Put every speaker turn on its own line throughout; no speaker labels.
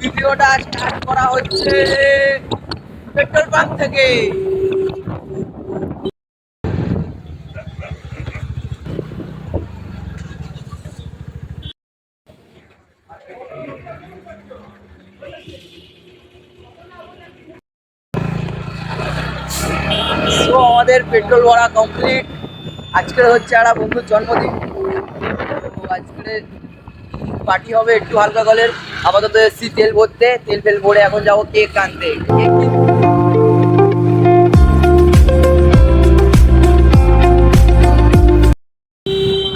ভিডিওটা স্টার্ট করা হচ্ছে। পেট্রোল পাম্প থেকে তো আমাদের পেট্রোল ভরা কমপ্লিট আজকের হচ্ছে একটা বন্ধুর জন্মদিন। আজকের পার্টি হবে একটু হালকা কলের আপাতত এসছি তেল ভরতে। তেল ফেল ভরে এখন যাব কেক আনতে। কেক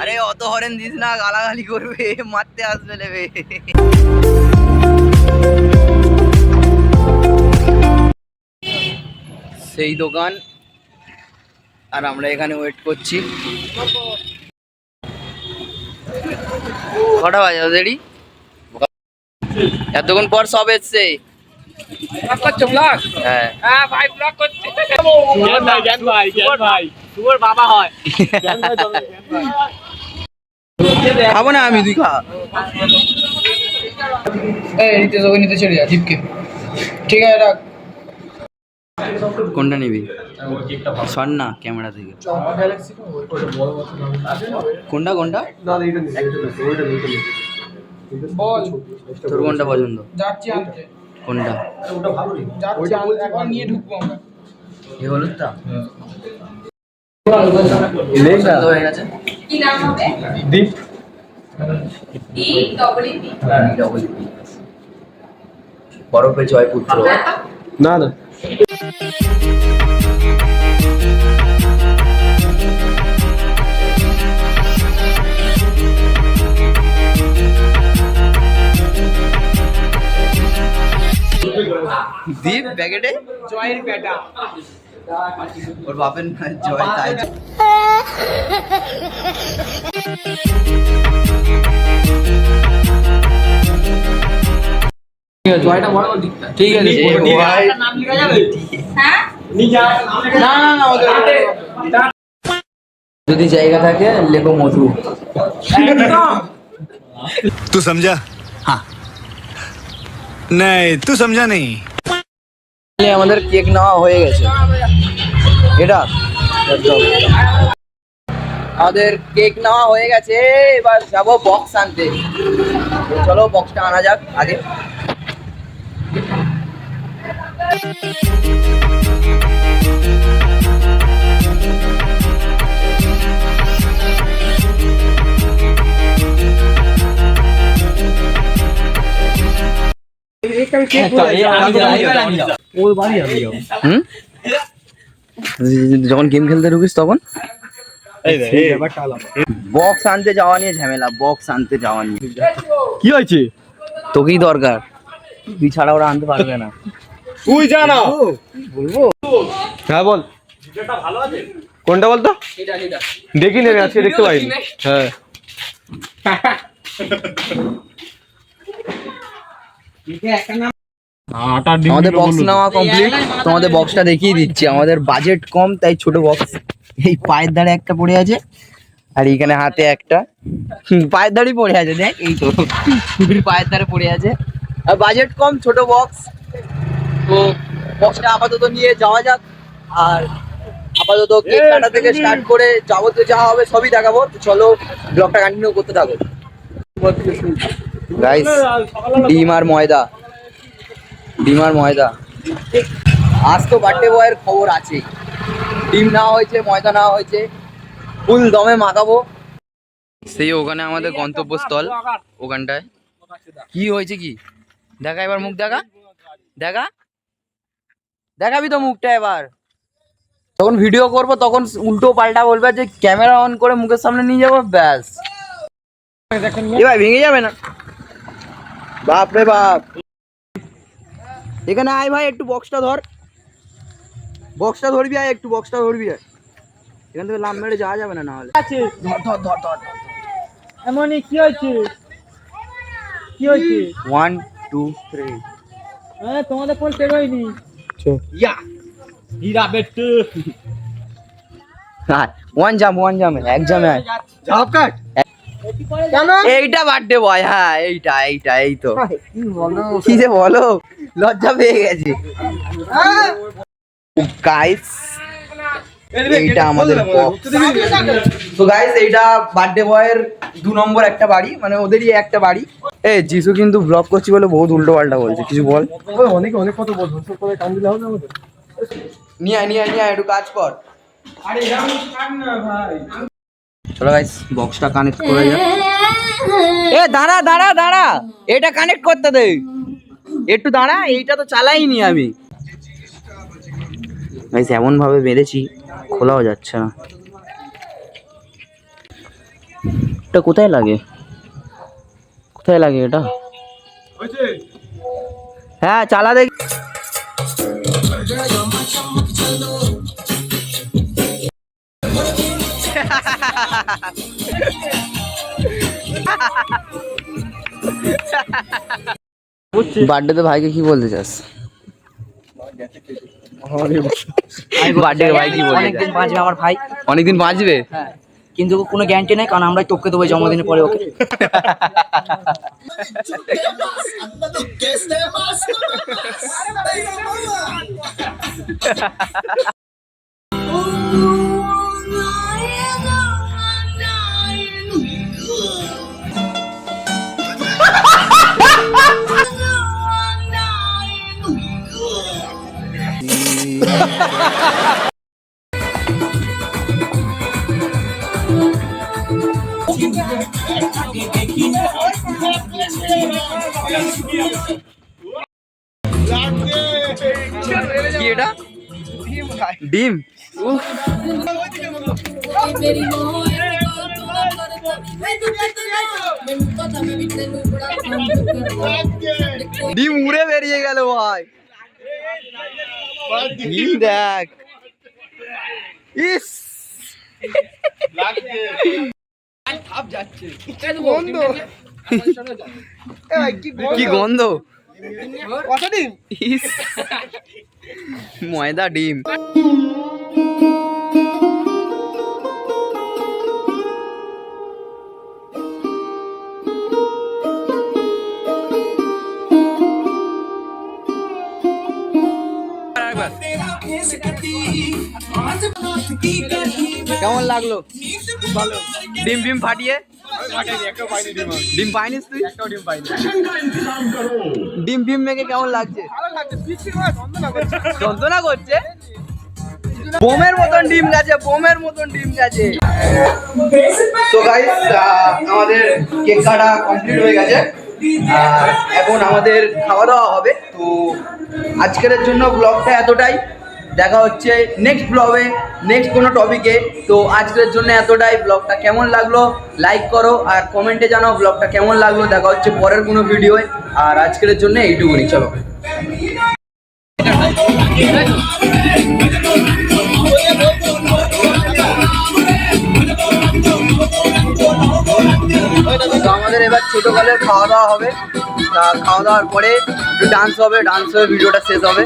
আরে অত হরেন দিস না, গালাগালি করবে, মারতে আসবে নেবে। সেই দোকান আর আমরা এখানে ওয়েট করছি। কটা বাজে ওদেরই এতক্ষণ পর সব এসছে। হ্যাঁ। খাব না আমি, তুই খা।
নিতে চলে যা ঠিক আছে, রাখ।
কোনটা নিবি? সর না ক্যামেরা থেকে। কোনটা কোনটা? তোর কোনটা পছন্দ? কোনটা?
যাচ্ছি আনতে এখন নিয়ে ঢুকবো আমরা
এ হলুদটা পছন্দ হয়ে
দীপ
বরফে জয়পুত্র।
না না।
দীপ প্যাকেটে
জয়ের বেটা
ওর বাপের নাম জয় তাই যদি জায়গা থাকে লেখো মধু।
সমঝা নাই সমঝা
নেই আমাদের কেক নেওয়া হয়ে গেছে। এটা। আমাদের কেক নেওয়া হয়ে গেছে। এবার যাব বক্স আনতে। চলো বক্সটা আনা যাক আগে। যখন গেম খেলতে ঢুকিস তখন? বক্স আনতে যাওয়া নিয়ে ঝামেলা বক্স আনতে যাওয়া নিয়ে।
কি হয়েছে?
তোকেই দরকার। তুই ছাড়া ওরা আনতে পারবে না।
তুই জানা।
বলব?
হ্যাঁ বল। কোনটা বলতো দেখি নেবে আজকে দেখতে পাইনি। হ্যাঁ।
আমাদের বক্স নেওয়া কমপ্লিট তোমাদের বক্সটা দেখিয়ে দিচ্ছি। আমাদের বাজেট কম তাই ছোট বক্স এই পায়ের ধারে একটা পড়ে আছে আর এইখানে হাতে একটা। পায়ের ধারেই পড়ে আছে দেখ এই তো। পায়ের ধারে পড়ে আছে। আর বাজেট কম ছোট বক্স তো বক্সটা আপাতত নিয়ে যাওয়া যাক। আর আপাতত কেক কাটা থেকে স্টার্ট করে যাবতীয় যা হবে সবই দেখাবো। তো চলো ব্লগটা কন্টিনিউ করতে থাকো। গাইস ডিম আর ময়দা। ডিম আর ময়দা। আজ তো বার্থডে বয়ের খবর আছে। ডিম নেওয়া হয়েছে ময়দা না হয়েছে ফুল দমে মাখাবো। সেই ওখানে আমাদের গন্তব্যস্থল ওখানটায়। কি হয়েছে কি? দেখা এবার মুখ দেখা। দেখা? দেখাবি তো মুখটা এবার। তখন ভিডিও করব তখন উল্টো পাল্টা বলবে যে ক্যামেরা অন করে মুখের সামনে নিয়ে যাব ব্যাস। এবার ভেঙে যাবে না? বাপ রে বাপ। এখানে আয় ভাই একটু বক্সটা ধর। বক্সটা ধরবি আয় একটু বক্সটা ধরবি। আয় এখান থেকে লাভ মেরে যাওয়া যাবে না নাহলে
আছে।
ধর ধর ধর ধর।
এমনই কি হয়েছে?
কি হয়েছে?
ওয়ান টু থ্রি
হ্যাঁ তোমাদের ফোন টেক হয়নি।
ইয়া
হীরা বেটু
ওয়ান জাম ওয়ান জাম এক জামে
ঝাপ কাট
এইটা বার্থডে বয় হ্যাঁ এইটা এইটা এই তো।
বলো?
কি যে বলো? লজ্জা পেয়ে গেছে। গাইস এইটা আমাদের তো গাইস এইটা বার্থডে বয়ের দু নম্বর একটা বাড়ি মানে ওদেরই একটা বাড়ি। এ যিশু কিন্তু ব্লগ করছি বলে বহুত উল্টো পাল্টা বলছে কিছু বল।
অনেক অনেক কথা বলব সব করে কান দিলে হবে আমাদের?
নিয়ে আয় নিয়ে আয় নিয়ে আয় একটু কাজ কর। চলো গাইস বক্সটা কানেক্ট করে যা এ দাঁড়া দাঁড়া দাঁড়া। এটা কানেক্ট করতে দে। একটু দাঁড়া এইটা তো চালাইনি আমি। গাইস এমন ভাবে বেঁধেছি খোলাও যাচ্ছে না। এটা কোথায় লাগে? কোথায় লাগে এটা? হ্যাঁ চালা দেখ। বার্থডেতে ভাইকে কি বলতে চাস? বার্থডে ভাই কি
অনেকদিন বাঁচবে আমার ভাই।
অনেকদিন বাঁচবে?
হ্যাঁ। কিন্তু কোনো গ্যারান্টি নেই কারণ আমরা টপকে দেবো জন্মদিনের পরে ওকে।
লুকড়া কাম করতা
ডিম উড়ে বেরিয়ে গেল ভাই। ডিম দেখ ইস কি গন্ধ? ময়দা ডিম। কেমন লাগল? ভালো। ডিম ডিম ফাটিয়ে? ডিম পাইনিস তুই? ডিম ডিম মেখে কেমন লাগছে? যন্ত্রণা করছে। বোমের মতন ডিম গেছে বোমের মতন ডিম গেছে। তো গাইস আমাদের কেক কাটা কমপ্লিট হয়ে গেছে। এখন আমাদের খাওয়া দাওয়া হবে। তো আজকের জন্য ব্লগটা এতটাই। দেখা হচ্ছে নেক্সট ব্লগে নেক্সট কোনো টপিকে তো আজকের জন্য এতটাই। ব্লগটা কেমন লাগল? লাইক করো আর কমেন্টে জানাও ব্লগটা কেমন লাগল। দেখা হচ্ছে পরের কোনো ভিডিওয়ে আর আজকের জন্য এইটুকুনি, চলো। আমাদের এবার ছোটকালের খাওয়া দাওয়া হবে। খাওয়া দাওয়ার পরে ডান্স হবে ডান্স হয়ে ভিডিওটা শেষ হবে।